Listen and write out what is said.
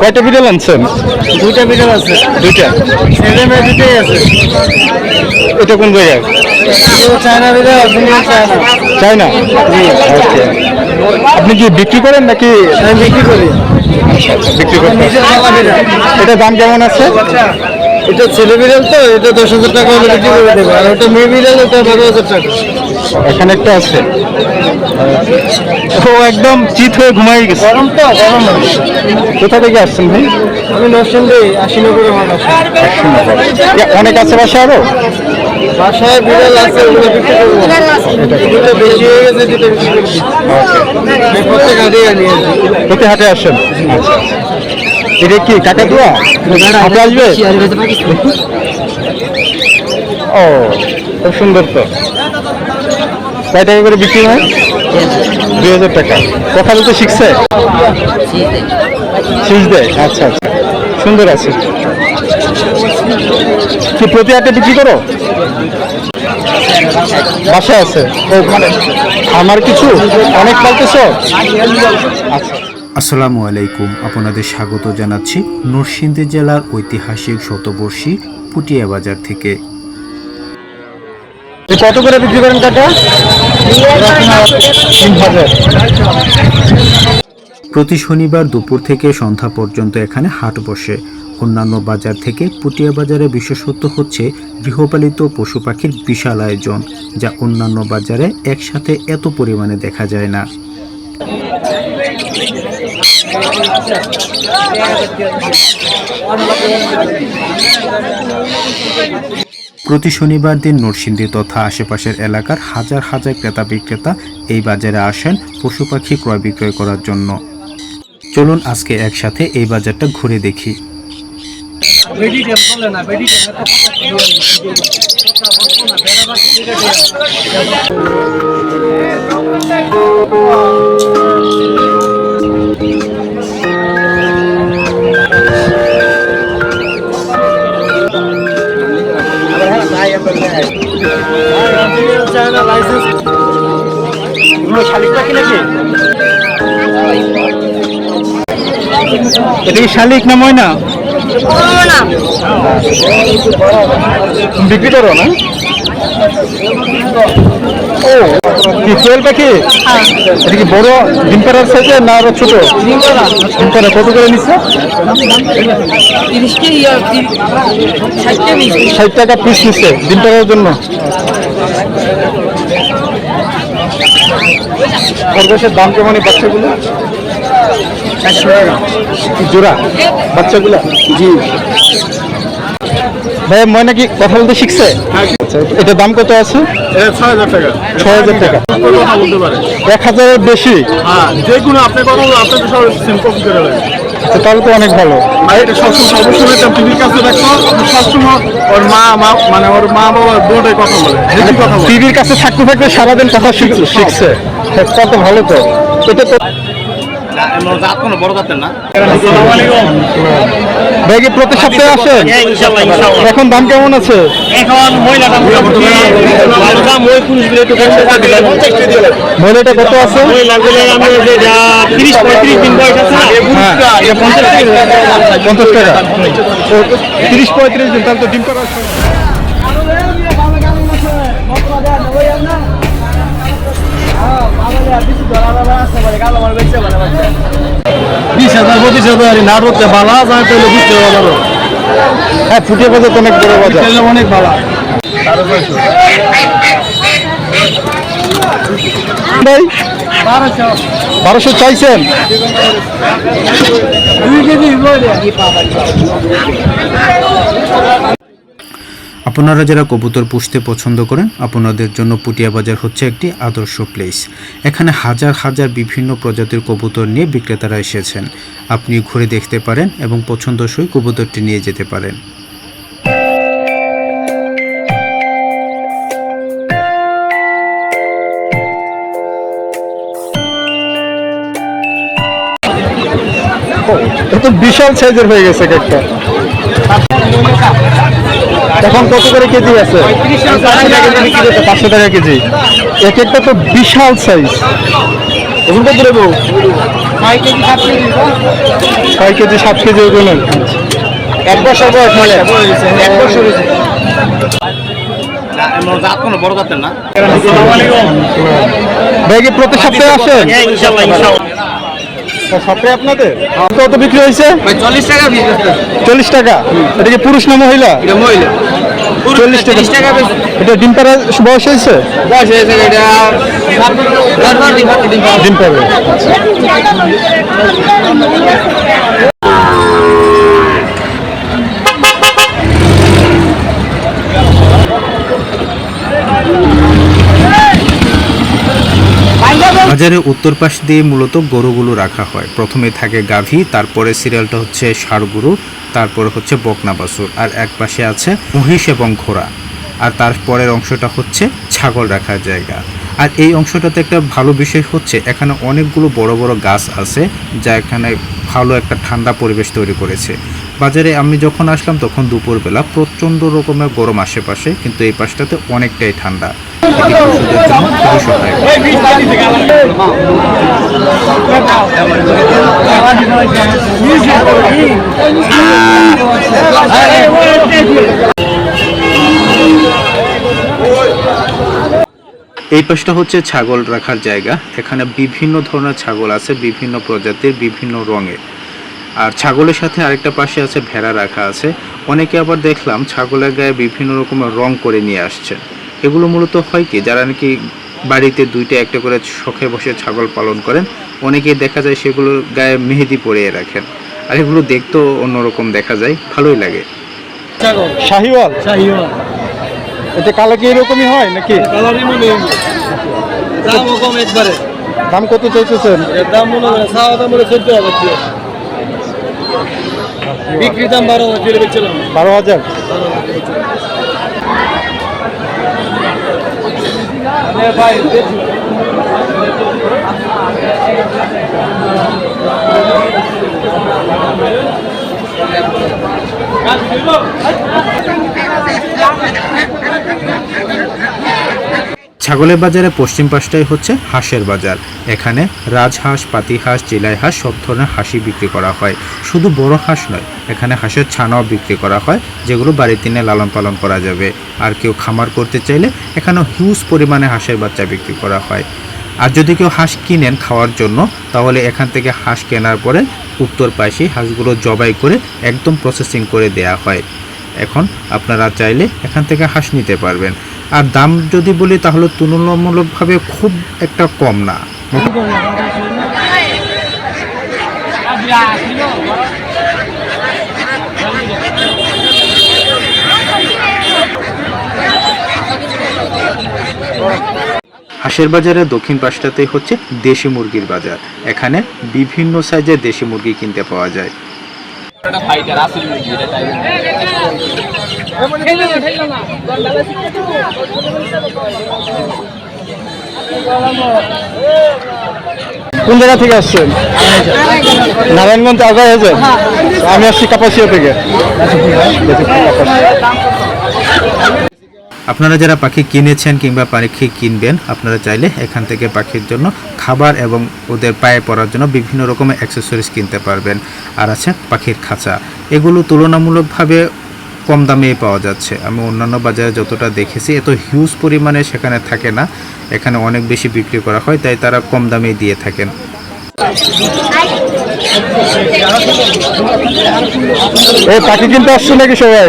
কয়টা বিড়াল আনছেন? দুইটা বিড়াল আছে। দুইটা? ছেলে মেয়ে দুটোই আছে। এটা কোন জায়গায় চায়না বিড়াল চায়না ওকে আপনি কি বিক্রি করেন নাকি? আমি বিক্রি করি। বিক্রি করতে নিজের এটা দাম কেমন আছে? এটা ছেলে বিড়াল তো এটা দশ হাজার টাকা বিক্রি করে দেবো। আর ওটা মেয়ে বিড়াল ওটা বারো হাজার টাকা। এখানে একটা আছে। ও একদম চিত হয়ে ঘুমাই গেছে। গরম তো গরম। কোথা থেকে আসছেন ভাই? আমি নরসিংদী আশিনগরে মানুষ অনেক আছে বাসা আরও? বাসায় বিড়াল আছে ওগুলো বিক্রি করব। দুটো বেশি হয়ে গেছে দুটো বিক্রি আনি প্রতি হাটে আসেন? আচ্ছা। এটা কি কাকা দোয়া? হাটে আসবে? ও খুব সুন্দর তো। কয় টাকা করে বিক্রি হয়? দুই হাজার টাকা। কথা বলতে শিখছে? শিখ দেয়। আচ্ছা আচ্ছা। সুন্দর আছে। কি প্রতি হাটে বিক্রি করো? বাসায় আছে। মানে আমার কিছু? অনেক পালতেছ আচ্ছা। আসসালামু আলাইকুম। আপনাদের স্বাগত জানাচ্ছি নরসিংদী জেলার ঐতিহাসিক শতবর্ষী পুটিয়া বাজার থেকে। কত করে বিক্রি করেন কাকা প্রতি শনিবার দুপুর থেকে সন্ধ্যা পর্যন্ত এখানে হাট বসে। অন্যান্য বাজার থেকে পুটিয়া বাজারে বিশেষত্ব হচ্ছে গৃহপালিত পশু পাখির বিশাল আয়োজন, যা অন্যান্য বাজারে একসাথে এত পরিমাণে দেখা যায় না। প্রতি শনিবার দিন নরসিংদী তথা আশেপাশের এলাকার হাজার হাজার ক্রেতা বিক্রেতা এই বাজারে আসেন পশু পাখি ক্রয় বিক্রয় করার জন্য। চলুন আজকে একসাথে এই বাজারটা ঘুরে দেখি। শালিক পাখি নাকি এটা কি শালিক না ময়না? বিক্রি করো না? ও কি কোয়েল পাখি? এটা কি বড় ডিম পাড়ার সাইজে না আরও ছোট? ডিম পাড়া। কত করে নিচ্ছে? ষাট টাকা পিস নিচ্ছে ডিম পাড়ার জন্য। খরগোশের দাম কেমন এই বাচ্চাগুলো? টাকা। জোড়া? বাচ্চাগুলো? জি। ভাই ময়না কি কথা বলতে শিখছে? আচ্ছা এটা দাম কত আছে? ছয় হাজার টাকা। ছয় হাজার টাকা। এক হাজারের বেশি? হ্যাঁ যে কোনো আপনি কথা আপনাকে সব করে তাহলে তো অনেক ভালো। আর এটা সবসময় টিভির কাছে দেখো সবসময় ওর মা মা মানে ওর মা বাবা দুটোই কথা বলে বেশি কথা বলে। টিভির কাছে থাকতে থাকতে সারাদিন কথা শিখ- শিখছে। তা তো ভালো তো। এটা তো জাত কোনো বড় জাতের না ভাই প্রতি সপ্তাহে এখন দাম কেমন আছে? এখন মহিলাটা কত আছে? তিরিশ পঁয়ত্রিশ দিন বয়স আছে না? হ্যাঁ এটা পঞ্চাশ টাকা। পঞ্চাশ টাকা। তো তিরিশ পঁয়ত্রিশ দিন তাহলে তো ডিম পাড়া বিশ হাজার পঁচিশ হাজার নাটকতে বালা যায় তাহলে বুঝতে পারব হ্যাঁ ফুটিয়ে বাজার অনেক বড় বাজার অনেক ভালো ভাই বারোশো চাইছেন আপনারা যারা কবুতর পুষতে পছন্দ করেন, আপনাদের জন্য পুটিয়া বাজার হচ্ছে একটি আদর্শ প্লেস এখানে হাজার হাজার বিভিন্ন প্রজাতির কবুতর নিয়ে বিক্রেতারা এসেছেন। আপনি ঘুরে দেখতে পারেন এবং পছন্দসই কবুতরটি নিয়ে যেতে পারেন। বিশাল সাইজের হয়ে গেছে কেকটা এখন কত করে কেজি আছে? পাঁচশো টাকা কেজি এক একটা তো বিশাল সাইজ এখন কত দেবো ছয় কেজি সাত কেজি। ওজনের এক বছর বয়স মানে এক বছর না প্রতি সপ্তাহে আসেন সপ্তাহে আপনাদের? কত বিক্রি হয়েছে? চল্লিশ টাকা চল্লিশ টাকা? এটা কি পুরুষ না মহিলা? এটা মহিলা। চল্লিশ টাকা। এটা ডিম পাড়ার বয়স হয়েছে? ডিম পাড়বে বাজারে উত্তর পাশ দিয়ে মূলত গরুগুলো রাখা হয়। প্রথমে থাকে গাভী, তারপরে সিরিয়ালটা হচ্ছে ষাড় গরু তারপরে হচ্ছে বকনা বাছুর, আর এক পাশে আছে মহিষ এবং ঘোড়া। আর তারপরের অংশটা হচ্ছে ছাগল রাখার জায়গা। আর এই অংশটাতে একটা ভালো বিষয় হচ্ছে, এখানে অনেকগুলো বড় বড় গাছ আছে, যা এখানে ভালো একটা ঠান্ডা পরিবেশ তৈরি করেছে। বাজারে আমি যখন আসলাম, তখন দুপুরবেলা প্রচণ্ড রকমের গরম আশেপাশে, কিন্তু এই পাশটাতে অনেকটাই ঠান্ডা। এই পাশটা হচ্ছে ছাগল রাখার জায়গা। এখানে বিভিন্ন ধরনের ছাগল আছে, বিভিন্ন প্রজাতির, বিভিন্ন রঙের। আর ছাগলের সাথে আরেকটা পাশে আছে ভেড়া রাখা আছে। অনেকে আবার দেখলাম ছাগলের গায়ে বিভিন্ন রকমের রং করে নিয়ে আসছে। এগুলো মূলত হয় কি যারা নাকি বাড়িতে দুইটা একটা করে শখে বসে ছাগল পালন করেন অনেকেই দেখা যায় সেগুলোর গায়ে মেহেদি পরিয়ে রাখেন। আর এগুলো দেখতেও অন্যরকম দেখা যায় ভালোই লাগে। শাহিওয়াল? এটা কালো কি এরকমই হয় নাকি? কালারই মনে দামও কম একবারে। দাম কত চাইতেছেন? দাম মনে হয় দাম মনে চোদ্দ হাজার দিয়ে বিক্রি দাম বারো হাজার দিয়ে বারো হাজার? ভাই ছাগলের বাজারে পশ্চিম পাশটাই হচ্ছে হাঁসের বাজার। এখানে রাজহাঁস, পাতিহাঁস চিলাই হাঁস সব ধরনের হাঁসই বিক্রি করা হয়। শুধু বড় হাঁস নয়, এখানে হাঁসের ছানাও বিক্রি করা হয়, যেগুলো বাড়িতে নিয়ে লালন পালন করা যাবে। আর কেউ খামার করতে চাইলে এখানেও হিউজ পরিমাণে হাঁসের বাচ্চা বিক্রি করা হয়। আর যদি কেউ হাঁস কিনেন খাওয়ার জন্য, তাহলে এখান থেকে হাঁস কেনার পরে উত্তর পাশে হাঁসগুলো জবাই করে একদম প্রসেসিং করে দেয়া হয়। এখন আপনারা চাইলে এখান থেকে হাঁস নিতে পারবেন। আর দাম যদি বলি তাহলে তুলনামূলকভাবে খুব একটা কম না। হাঁসের বাজারের দক্ষিণ পাশটাতেই হচ্ছে দেশি মুরগির বাজার। এখানে বিভিন্ন সাইজের দেশি মুরগি কিনতে পাওয়া যায়। কোন জায়গা থেকে আসছেন? নারায়ণগঞ্জ আগে হয়েছে আমি আসছি কাপাসিয়া থেকে। আপনারা যারা পাখি কিনেছেন কিংবা পাখি কিনবেন, আপনারা চাইলে এখান থেকে পাখির জন্য খাবার এবং ওদের পায়ে পড়ার জন্য বিভিন্ন রকমের অ্যাক্সেসরিজ কিনতে পারবেন। আর আছে পাখির খাঁচা। এগুলো তুলনামূলকভাবে কম দামে পাওয়া যাচ্ছে। আমি অন্যান্য বাজারে যতটা দেখেছি, এত হিউজ পরিমাণে সেখানে থাকে না। এখানে অনেক বেশি বিক্রি করা হয়, তাই তারা কম দামে দিয়ে থাকেন। এই পাখি কিনতে আসছে নাকি সবাই?